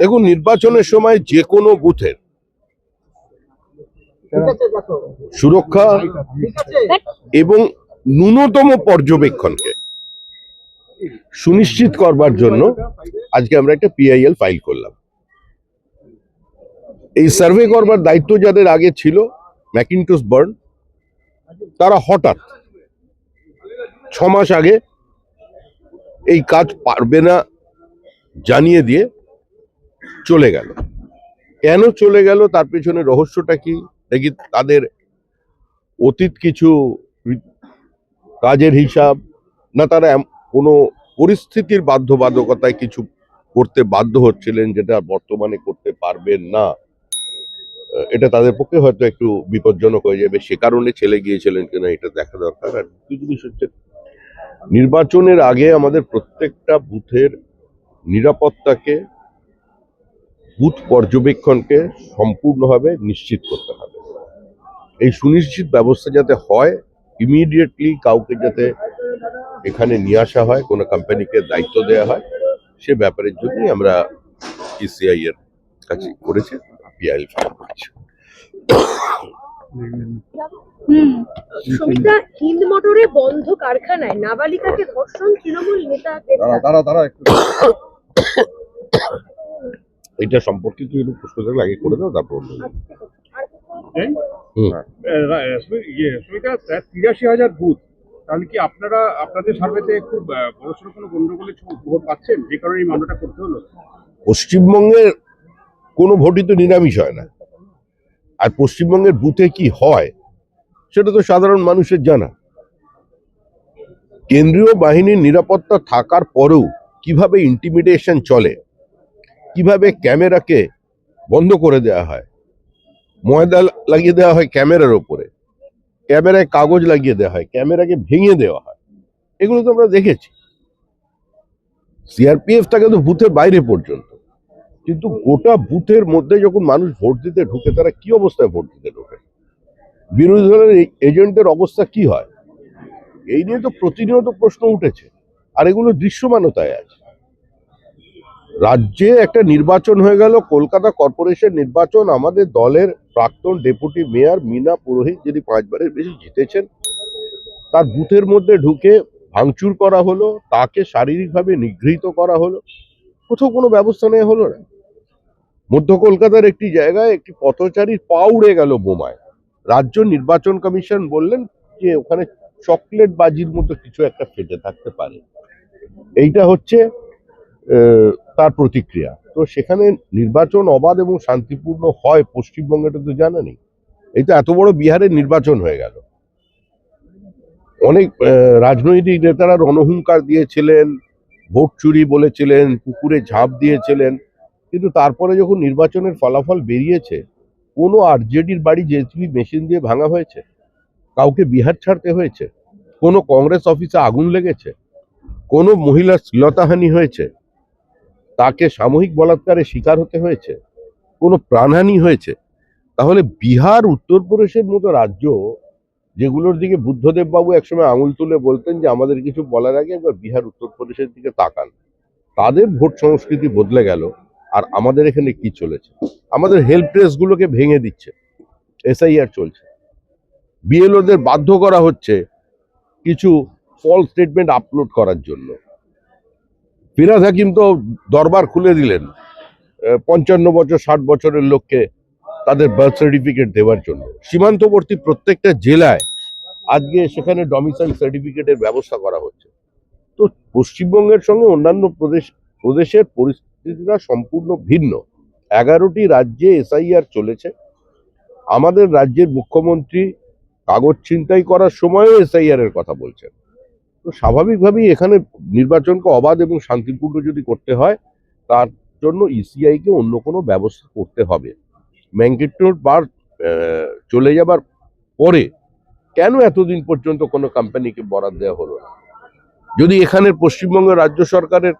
দেখুন নির্বাচনের সময় যে কোনো বুথের সুরক্ষা এবং ন্যূনতম পর্যবেক্ষণকে সুনিশ্চিত করবার জন্য আজকে আমরা একটা পিআইএল ফাইল করলাম। এই সার্ভে করবার দায়িত্ব যাদের আগে ছিল ম্যাকিনটস বার্ন তারা হঠাৎ ছ মাস আগে এই কাজ পারবে না জানিয়ে দিয়ে চলে গেল। কেন চলে গেল? তার পেছনে রহস্যটা কি? নাকি তাদের অতীত কিছু কাজের হিসাব, না তারা কোনো পরিস্থিতির বাধ্যবাধকতায় কিছু করতে বাধ্য হচ্ছিলেন যেটা বর্তমানে করতে পারবেন না। এটা তাদের পক্ষে হয়তো একটু বিপজ্জনক হয়ে যাবে। সে কারণে ছেলে গিয়েছিলেন কিনা এটা দেখা দরকার। আর দ্বিতীয় জিনিস হচ্ছে, নির্বাচনের আগে আমাদের প্রত্যেকটা বুথের নিরাপত্তাকে বুথ পর্যবেক্ষণকে সম্পূর্ণভাবে নিশ্চিত করতে হবে। এই সুনিশ্চিত ব্যবস্থা যাতে হয় ইমিডিয়েটলি কাউকে যাতে এখানে নিয়ে আসা হয় কোনো কোম্পানিকে দায়িত্ব দেওয়া হয় সে ব্যাপারের জন্যই আমরা ইসিআই এর কাছে করেছি পিআইএল ফাইল করেছি। সুমিতা হিন্দ মোটরে বন্ধ কারখানায় নাবালিকাকে ধর্ষণ তৃণমূল নেতা গ্রেপ্তার। তারা তারা একটু এটা সম্পর্কিত একটু প্রশ্ন থাকলে আগে করে দাও তারপর। হুম। ইয়ে তিরাশি হাজার বুথ। তাহলে কি আপনারা আপনাদের সার্ভেতে খুব বড়সড় কোনো গন্ডগোলের ছ- খবর পাচ্ছেন? যে কারণে এই মামলাটা করতে হলো। পশ্চিমবঙ্গের কোনো ভোটই তো নিরামিষ হয় না। আর পশ্চিমবঙ্গের বুথে কি হয় সেটা তো সাধারণ মানুষের জানা। কেন্দ্রীয় বাহিনীর নিরাপত্তা থাকার পরেও কীভাবে ইন্টিমিডেশন চলে? কীভাবে ক্যামেরাকে বন্ধ করে দেওয়া হয়? ময়দা লাগিয়ে দেওয়া হয় ক্যামেরার ওপরে ক্যামেরায় কাগজ লাগিয়ে দেওয়া হয়, ক্যামেরাকে ভেঙে দেওয়া হয়। এগুলো তো আমরা দেখেছি। সিআরপিএফ থাকে তো বুথের বাইরে পর্যন্ত। কিন্তু গোটা বুথের মধ্যে যখন মানুষ ভোট দিতে ঢুকে, তারা কি অবস্থায় ভোট দিতে ঢোকে? বিরোধী দলের এই এজেন্টের অবস্থা কি হয়? এই নিয়ে তো প্রতিনিয়ত প্রশ্ন উঠেছে। আর এগুলো দৃশ্যমানতায় আছে রাজ্যে একটা নির্বাচন হয়ে গেল, কলকাতা কর্পোরেশন নির্বাচন, আমাদের দলের প্রাক্তন ডেপুটি মেয়র মিনা পুরোহিত যিনি পাঁচবারের বেশি জিতেছেন, তার বুথের মধ্যে ঢুকে ভাঙচুর করা হলো, তাকে শারীরিকভাবে নিগৃহীত করা হলো, কোথাও কোনো ব্যবস্থা নেওয়া হলো না। মধ্য কলকাতার একটি জায়গায় একটি পথচারীর পা উড়ে গেল বোমায়। রাজ্য নির্বাচন কমিশন বললেন যে ওখানে চকলেট বাজির মতো কিছু একটা ফেটে থাকতে পারে। এইটা হচ্ছে তার প্রতিক্রিয়া। তো সেখানে নির্বাচন অবাধ এবং শান্তিপূর্ণ হয় পশ্চিমবঙ্গেটা তো জানা নেই। এই তো এত বড় বিহারের নির্বাচন হয়ে গেল। অনেক রাজনৈতিক নেতারা রণহুঙ্কার দিয়েছিলেন, ভোট চুরি বলেছিলেন, পুকুরে ঝাঁপ দিয়েছিলেন। কিন্তু তারপরে যখন নির্বাচনের ফলাফল বেরিয়েছে, কোনো আরজেডির বাড়ি জেসিবি মেশিন দিয়ে ভাঙা হয়েছে? কাউকে বিহার ছাড়তে হয়েছে, কোনো কংগ্রেস অফিসে আগুন লেগেছে, কোনো মহিলার শ্লীলতাহানি হয়েছে, তাকে সাময়িক বলাৎকারের শিকার হতে হয়েছে, কোনো প্রাণহানি হয়েছে, তাহলে বিহার উত্তরপ্রদেশের মতো রাজ্য, যেগুলোর দিকে বুদ্ধদেব বাবু একসময় আঙুল তুলে বলতেন যে আমাদের কিছু বলার আগে একবার বিহার উত্তরপ্রদেশের দিকে তাকান। তাদের ভোট সংস্কৃতি বদলে গেল, আর আমাদের এখানে কি চলেছে? আমাদের হেল্প গুলোকে ভেঙে দিচ্ছে এসআইআর চলছে। বিএলওদের বাধ্য করা হচ্ছে কিছু ফল স্টেটমেন্ট আপলোড করার জন্য। ফিরাজ হাকিম তো দরবার খুলে দিলেন। পঞ্চান্ন বছর, ষাট বছরের লোককে তাদের বার্থ সার্টিফিকেট দেওয়ার জন্য। সীমান্তবর্তী প্রত্যেকটা জেলায় আজকে সেখানে ডমিসাইল সার্টিফিকেটের ব্যবস্থা করা হচ্ছে। তো পশ্চিমবঙ্গের সঙ্গে অন্যান্য প্রদেশ প্রদেশের পরিস্থিতিটা সম্পূর্ণ ভিন্ন। এগারোটি রাজ্যে এসআইআর চলেছে। আমাদের রাজ্যের মুখ্যমন্ত্রী কাগজ ছিনতাই করার সময়ও এসআইআর এর কথা বলছেন। তো স্বাভাবিকভাবেই এখানে নির্বাচনকে অবাধ এবং শান্তিপূর্ণ যদি করতে হয়, তার জন্য ইসিআই কে অন্য কোনো ব্যবস্থা করতে হবে। ম্যাঙ্গেটোর বার চলে যাবার পরে কেন এতদিন পর্যন্ত কোনো কোম্পানিকে বরাদ দেওয়া হলো না? যদি এখানের পশ্চিমবঙ্গ রাজ্য সরকারের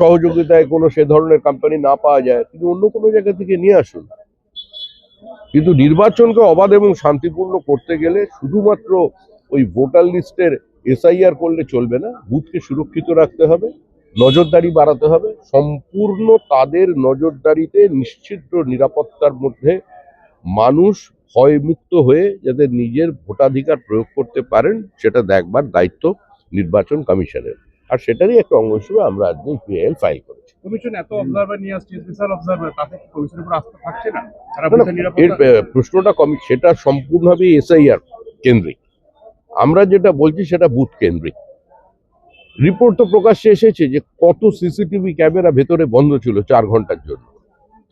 সহযোগিতায় কোনো সে ধরনের কোম্পানি না পাওয়া যায়, তিনি অন্য কোনো জায়গা থেকে নিয়ে আসুন। কিন্তু নির্বাচনকে অবাধ এবং শান্তিপূর্ণ করতে গেলে শুধুমাত্র ওই ভোটার লিস্টের এসআইআর করলে চলবে না, বুথকে সুরক্ষিত রাখতে হবে, নজরদারি বাড়াতে হবে, সম্পূর্ণ তাদের নজরদারিতে নিশ্চিত নিরাপত্তার মধ্যে মানুষ ভয়মুক্ত হয়ে যাতে নিজের ভোটাধিকার প্রয়োগ করতে পারেন, সেটা দেখবার দায়িত্ব নির্বাচন কমিশনের। আর সেটারই একটা অঙ্গ হিসেবে আমরা আজকে ফাইল করেছি। কমিশন এত অবজারভার নিয়ে আসছে স্পেশাল অবজারভার তাতে কি কমিশনের উপর আস্থা থাকছে না? এর প্রশ্নটা কমি সেটা সম্পূর্ণভাবে এসআইআর কেন্দ্রিক। আমরা যেটা বলছি সেটা বুথ কেন্দ্রিক। রিপোর্ট তো প্রকাশ্যে এসেছে যে কত সিসিটিভি ক্যামেরা ভেতরে বন্ধ ছিল চার ঘণ্টার জন্য।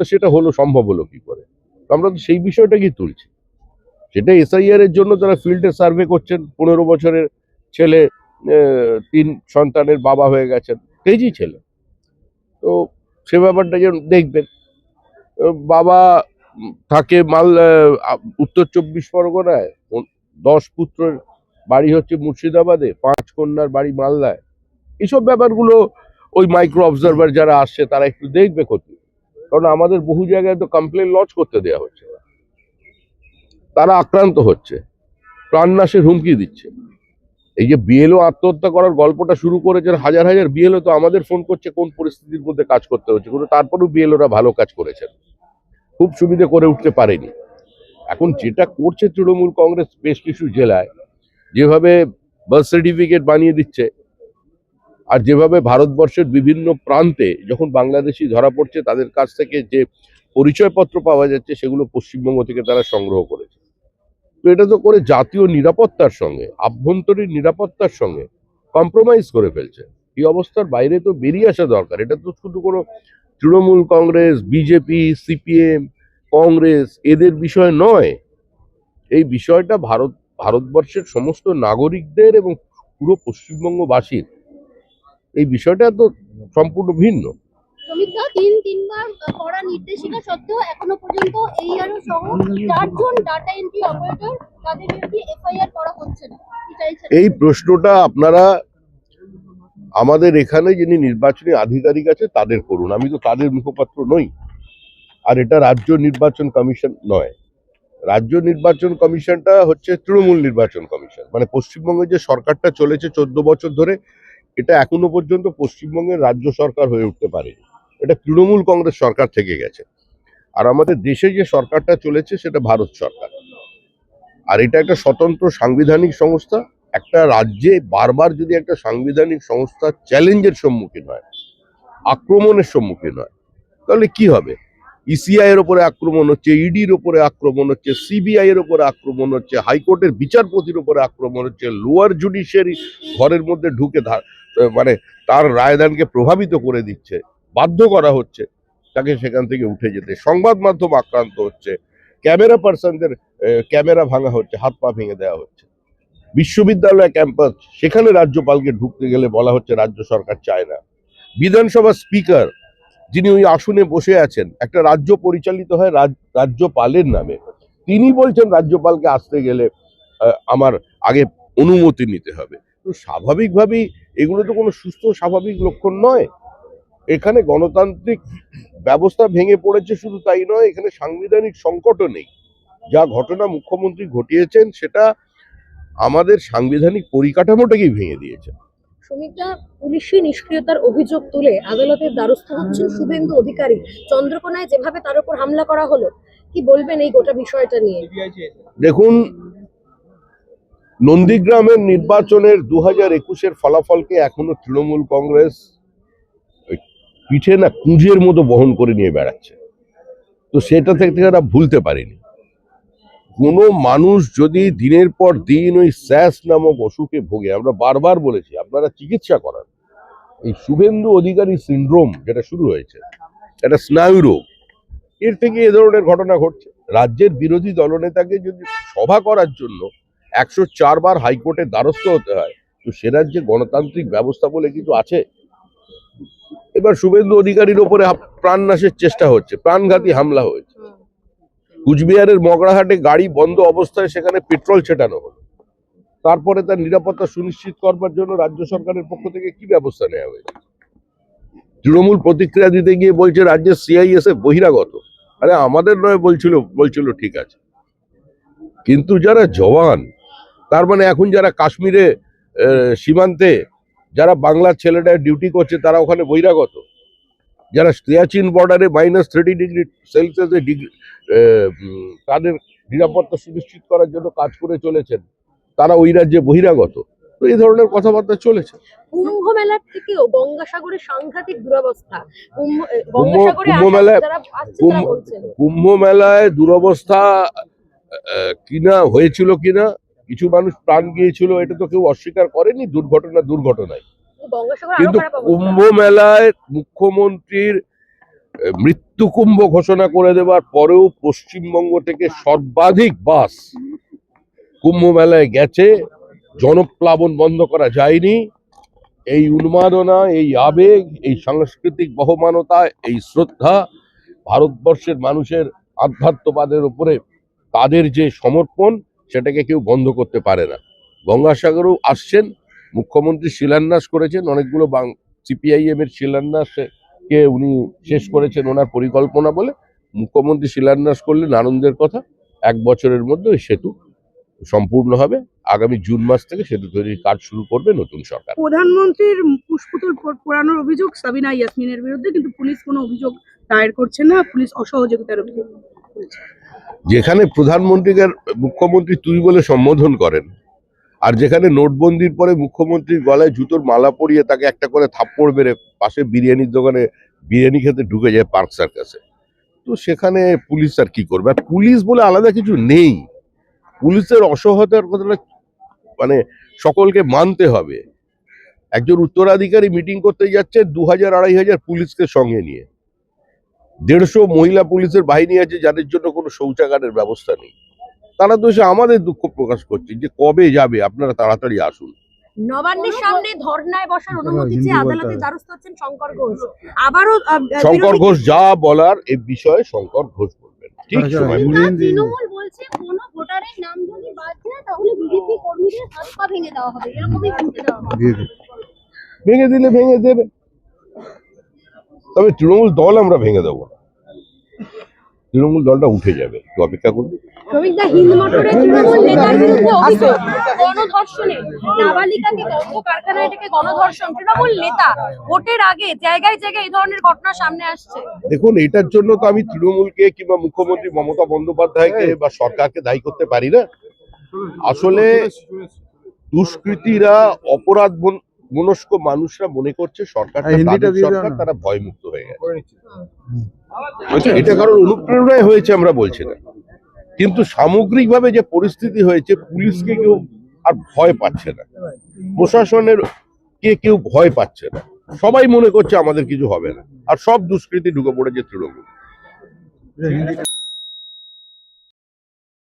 তো সেটা হলো সম্ভব হলো কি করে? তো আমরা তো সেই বিষয়টাকেই তুলছি। সেটা এসআইআর এর জন্য তারা ফিল্ডে সার্ভে করছেন পনেরো বছরের ছেলে তিন সন্তানের বাবা হয়ে গেছেন তেজি ছেলে। তো সে ব্যাপারটা যেন দেখবেন। বাবা থাকে মাল উত্তর চব্বিশ পরগনায়। দশ পুত্রের বাড়ি হচ্ছে মুর্শিদাবাদে, পাঁচ কন্যার বাড়ি মালদায়। এইসব ব্যাপারগুলো ওই মাইক্রো অবজারভার যারা আসছে, তারা একটু দেখবে ক্ষতি। কারণ আমাদের বহু জায়গায় তো কমপ্লেন লঞ্চ করতে দেওয়া হচ্ছে। তারা আক্রান্ত হচ্ছে। প্রাণনাশের হুমকি দিচ্ছে। এই যে বিএলও আত্মহত্যা করার গল্পটা শুরু করেছেন হাজার হাজার বিএলও তো আমাদের ফোন করছে কোন পরিস্থিতির মধ্যে কাজ করতে হচ্ছে, কিন্তু তারপরেও বিএলওরা ভালো কাজ করেছেন। খুব সুবিধে করে উঠতে পারেনি। এখন যেটা করছে তৃণমূল কংগ্রেস বেশ কিছু জেলায়, যেভাবে বার্থ সার্টিফিকেট বানিয়ে দিচ্ছে, আর যেভাবে ভারতবর্ষের বিভিন্ন প্রান্তে যখন বাংলাদেশি ধরা পড়ছে, তাদের কাছ থেকে যে পরিচয়পত্র পাওয়া যাচ্ছে, সেগুলো পশ্চিমবঙ্গ থেকে তারা সংগ্রহ করেছে। তো এটা তো করে জাতীয় নিরাপত্তার সঙ্গে, আভ্যন্তরীণ নিরাপত্তার সঙ্গে কম্প্রোমাইজ করে ফেলছে। এই অবস্থার বাইরে তো বেরিয়ে আসা দরকার। এটা তো শুধু কোনো Trinamool Congress BJP CPM Congress, এদের বিষয় নয়। এই বিষয়টা ভারত, ভারতবর্ষের সমস্ত নাগরিকদের এবং পুরো পশ্চিমবঙ্গবাসীর। এই বিষয়টা তো সম্পূর্ণ ভিন্ন। তিন, তিনবার করা নির্দেশিকা সত্ত্বেও এখনও পর্যন্ত এই আরও সহ চারজন ডাটা এন্ট্রি অপারেটর তাদের বিরুদ্ধে এফআইআর করা হচ্ছে না। এই প্রশ্নটা আপনারা আমাদের এখানে যিনি নির্বাচনী আধিকারিক আছে, তাদের করুন। আমি তো তাদের মুখপাত্র নই। আর এটা রাজ্য নির্বাচন কমিশন নয়। রাজ্য নির্বাচন কমিশনটা হচ্ছে তৃণমূল নির্বাচন কমিশন। মানে পশ্চিমবঙ্গে যে সরকারটা চলেছে চোদ্দ বছর ধরে, এটা এখনও পর্যন্ত পশ্চিমবঙ্গের রাজ্য সরকার হয়ে উঠতে পারেনি। এটা তৃণমূল কংগ্রেস সরকার থেকে গেছে। আর আমাদের দেশে যে সরকারটা চলেছে, সেটা ভারত সরকার। আর এটা একটা স্বতন্ত্র সাংবিধানিক সংস্থা। একটা রাজ্যে বারবার যদি একটা সাংবিধানিক সংস্থা চ্যালেঞ্জের সম্মুখীন হয়, আক্রমণের সম্মুখীন হয়, তাহলে কি হবে? ইসিআই এর উপরে আক্রমণ হচ্ছে ইডির উপরে আক্রমণ হচ্ছে সিবিআই এর উপরে আক্রমণ হচ্ছে, হাইকোর্টের বিচারপতির উপরে আক্রমণ হচ্ছে, লোয়ার জুডিশিয়ারি ঘরের মধ্যে ঢুকে মানে তার রায়দানকে প্রভাবিত করে দিচ্ছে। বাধ্য করা হচ্ছে তাকে সেখান থেকে উঠে যেতে। সংবাদ মাধ্যম আক্রান্ত হচ্ছে, ক্যামেরা পার্সনদের ক্যামেরা ভাঙা হচ্ছে, হাত পা ভেঙে দেওয়া হচ্ছে। বিশ্ববিদ্যালয় ক্যাম্পাস, সেখানে রাজ্যপালকে ঢুকতে গেলে বলা হচ্ছে রাজ্য সরকার চায় না। বিধানসভা স্পিকার, যিনি ওই আসনে বসে আছেন, একটা রাজ্য পরিচালিত হয় রাজ- রাজ্যপালের নামে। তিনি বলছেন, রাজ্যপালকে আসতে গেলে আমার আগে অনুমতি নিতে হবে। তো স্বাভাবিকভাবেই এগুলো তো কোনো সুস্থ স্বাভাবিক লক্ষণ নয়। এখানে গণতান্ত্রিক ব্যবস্থা ভেঙে পড়েছে শুধু তাই নয় এখানে সাংবিধানিক সংকটও নেই। যা ঘটনা মুখ্যমন্ত্রী ঘটিয়েছেন সেটা আমাদের সাংবিধানিক পরিকাঠামোটাকেই ভেঙে দিয়েছে। শ্রমিকরা পুলিশি নিষ্ক্রিয়তার অভিযোগ তুলে আদালতের দ্বারস্থ হচ্ছেন শুভেন্দু অধিকারী। চন্দ্রকোনায় যেভাবে তার উপর হামলা করা হলো কি বলবেন এই গোটা বিষয়টা নিয়ে? দেখুন নন্দীগ্রামের নির্বাচনের দু হাজার একুশের ফলাফলকে এখনও তৃণমূল কংগ্রেস পিঠে না কুঁজের মতো বহন করে নিয়ে বেড়াচ্ছে। তো সেটা থেকে তারা ভুলতে পারেনি। কোনো মানুষ যদি দিনের পর দিন ওই স্যাস নামক অসুখে ভোগে, আমরা বারবার বলেছি, আপনারা চিকিৎসা করান। এই শুভেন্দু অধিকারী সিন্ড্রোম যেটা শুরু হয়েছে একটা স্নায়ু রোগ। এর থেকে এ ধরনের ঘটনা ঘটছে। রাজ্যের বিরোধী দলনেতাকে যদি সভা করার জন্য একশো চারবার হাইকোর্টের দ্বারস্থ হতে হয়, তো সে রাজ্যে গণতান্ত্রিক ব্যবস্থা বলে কিছু আছে? এবার শুভেন্দু অধিকারীর ওপরে প্রাণনাশের চেষ্টা হচ্ছে প্রাণঘাতী হামলা হয়েছে। কুচবিহারের মগড়াহাটে গাড়ি বন্ধ অবস্থায় সেখানে পেট্রোল ছেটানো হলো। তারপরে তার নিরাপত্তা সুনিশ্চিত করবার জন্য রাজ্য সরকারের পক্ষ থেকে কি ব্যবস্থা নেওয়া হয়েছে? তৃণমূল প্রতিক্রিয়া দিতে গিয়ে বলছে রাজ্যের সিআইএসএফ বহিরাগত। আরে আমাদের নয় বলছিল বলছিল ঠিক আছে। কিন্তু যারা জওয়ান তার মানে এখন যারা কাশ্মীরে সীমান্তে যারা বাংলার ছেলেটা ডিউটি করছে তারা ওখানে বহিরাগত। যারা সিয়াচিন বর্ডারে মাইনাস থার্টি ডিগ্রি সেলসিয়াসে ডিগ্রি তাদের নিরাপত্তা সুনিশ্চিত করার জন্য কাজ করে চলেছেন তারা ওই রাজ্যে বহিরাগত। তো এই ধরনের কথাবার্তা চলেছে। কুম্ভ মেলার থেকেও গঙ্গাসাগরে সাংঘাতিক দুরবস্থা কুম্ভ এ, কুম্ভ- গঙ্গাসাগরে কুম্ভ আসা মেলায়- কুম্ভ- কুম্ভ মেলায় দুরবস্থা কিনা হয়েছিল কিনা কিছু মানুষ প্রাণ গিয়েছিল এটা তো কেউ অস্বীকার করেনি দুর্ঘটনা দুর্ঘটনায়। কিন্তু কুম্ভ মেলায় মুখ্যমন্ত্রীর মৃত্যু কুম্ভ ঘোষণা করে দেওয়ার পরেও পশ্চিমবঙ্গ থেকে সর্বাধিক বাস কুম্ভ মেলায় গেছে জনপ্লাবন বন্ধ করা যায়নি। এই উন্মাদনা এই আবেগ এই সাংস্কৃতিক বহমানতা এই শ্রদ্ধা ভারতবর্ষের মানুষের আধ্যাত্মবাদের উপরে তাদের যে সমর্পণ সেটাকে কেউ বন্ধ করতে পারে না। গঙ্গাসাগরেও আসছেন, মুখ্যমন্ত্রী শিলান্যাস করেছেন, অনেকগুলো বাং সিপিআইএম এর শিলান্যাস কে উনি শেষ করেছেন ওনার পরিকল্পনা বলে। মুখ্যমন্ত্রী শিলান্যাস করলেন আনন্দের কথা, এক বছরের মধ্যে ওই সেতু সম্পূর্ণ হবে। আগামী জুন মাস থেকে সেতু তৈরির কাজ শুরু করবে নতুন সরকার। প্রধানমন্ত্রীর পুষ্পতুল পোড়ানোর অভিযোগ সাবিনা ইয়াসমিনের বিরুদ্ধে, কিন্তু পুলিশ কোনো অভিযোগ দায়ের করছে না, পুলিশ অসহযোগিতার অভিযোগ। যেখানে প্রধানমন্ত্রীকে মুখ্যমন্ত্রী তুই বলে সম্বোধন করেন, আর যেখানে নোটবন্দির পরে মুখ্যমন্ত্রীর গলায় জুতোর মালা পরিয়ে তাকে একটা করে থাপ্পড় মেরে পাশে বিরিয়ানির দোকানে বিরিয়ানি খেতে ঢুকে যায় পার্ক সার্কাসে। তো সেখানে পুলিশ আর কি করবে? আর পুলিশ বলে আলাদা কিছু নেই। পুলিশের অসহতার কথাটা মানে সকলকে মানতে হবে। একজন উত্তরাধিকারী মিটিং করতে যাচ্ছে দু হাজার আড়াই হাজার পুলিশকে সঙ্গে নিয়ে। দেড়শো মহিলা পুলিশের বাহিনী আছে যাদের জন্য কোনো শৌচাগারের ব্যবস্থা নেই। তারা তো এসে আমাদের দুঃখ প্রকাশ করছে যে কবে যাবে? আপনারা তাড়াতাড়ি আসুন। নবান্নের সামনে ধর্নায় বসার অনুমতি চেয়ে আদালতে দ্বারস্থ হচ্ছেন শঙ্কর ঘোষ। আবারও আহ, আহ, শঙ্কর ঘোষ যা বলার এই বিষয়ে শঙ্কর ঘোষ বলবেন। ঠিক সময়। তৃণমূল বলছে কোনো ভোটারের নাম যদি বাদ যায় তাহলে বিজেপি কর্মীদের হাত পা ভেঙে দেওয়া হবে। এরকমই শুনতে দেওয়া হবে ভেঙে দিলে ভেঙে দেবে। তবে তৃণমূল দল আমরা ভেঙে দেবো না। তৃণমূল দলটা উঠে যাবে। একটু অপেক্ষা করুন শ্রমিকদা হিন্দ মোটরে তৃণমূল নেতার বিরুদ্ধে অভিযোগ। গণধর্ষণে নাবালিকাকে বঙ্গ কারখানায় থেকে গণধর্ষণ। তৃণমূল নেতা ভোটের আগে জায়গায় জায়গায় এই ধরনের ঘটনা সামনে আসছে। দেখুন এটার জন্য তো আমি তৃণমূলকে কিংবা মুখ্যমন্ত্রী মমতা বন্দ্যোপাধ্যায়কে বা সরকারকে দায়ী করতে পারি না। আসলে দুষ্কৃতীরা অপরাধ মনস্ক মানুষরা মনে করছে সরকার তারা ভয়মুক্ত হয়ে গেছে। এটা কারণ অনুপ্রেরণায় হয়েছে আমরা বলছি না। কিন্তু সামগ্রিকভাবে যে পরিস্থিতি হয়েছে পুলিশকে কেউ আর ভয় পাচ্ছে না। প্রশাসনের কে কেউ ভয় পাচ্ছে না। সবাই মনে করছে আমাদের কিছু হবে না। আর সব দুষ্কৃতি ঢুকে পড়েছে তৃণমূল।